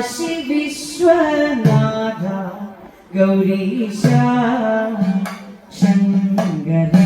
കാശി വിശ്വനാഥ ഗൗരീശ ശങ്കര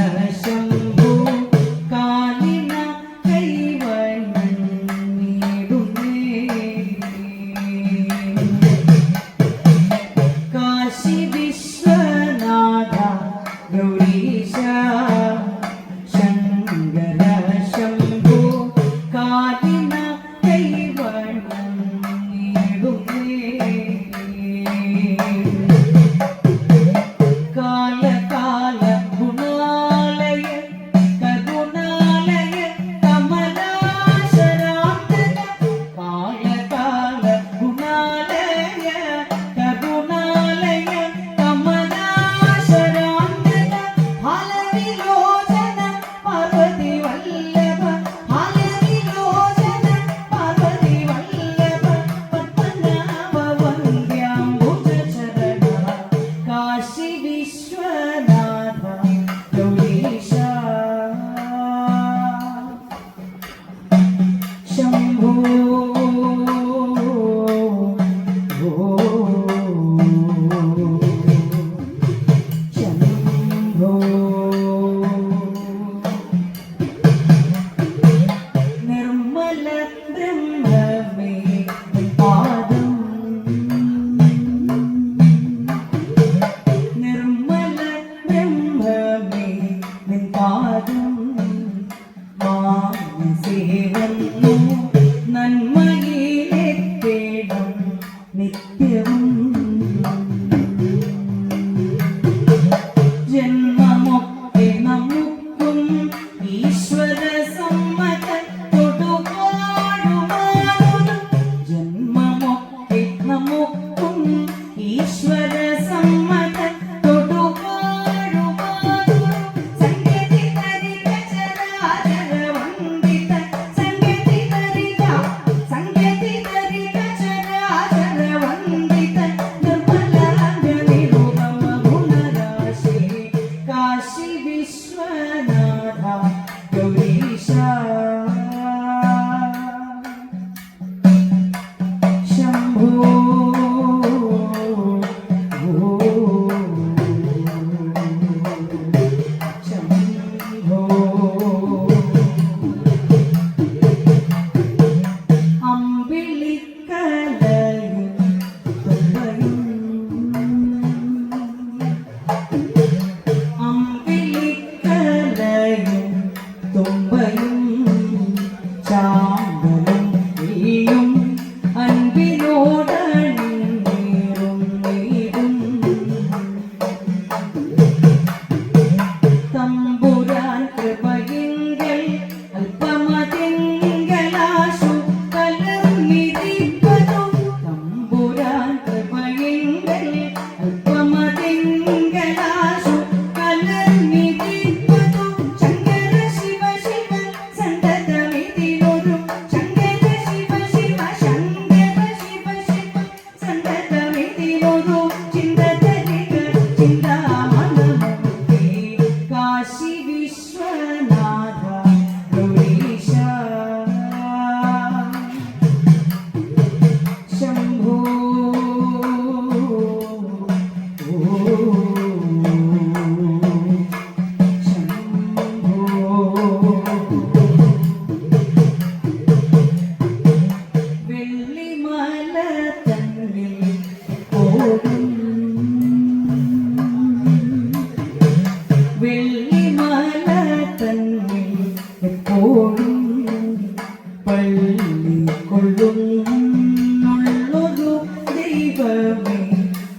ദൈവമേ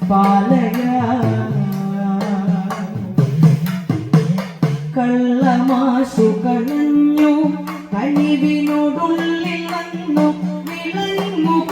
പാലയ. കള്ളമാശു കളഞ്ഞു കഴിവിനോടുള്ളിൽ വന്നു വിളങ്ങുക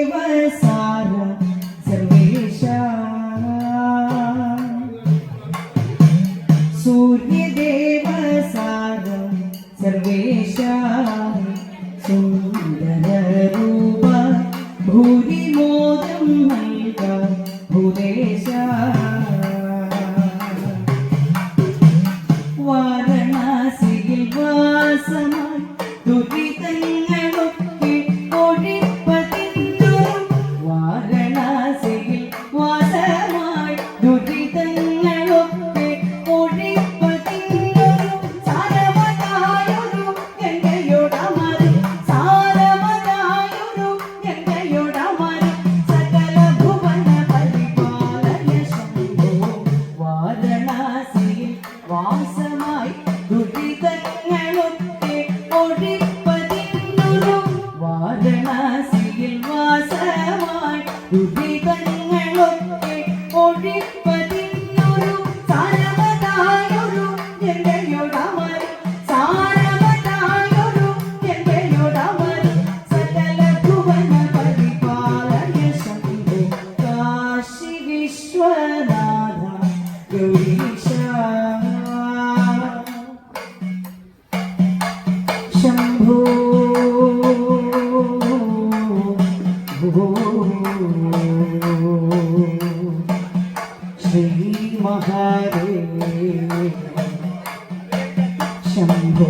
ശംഭോ ശ്രീ മഹാദേവ ശംഭോ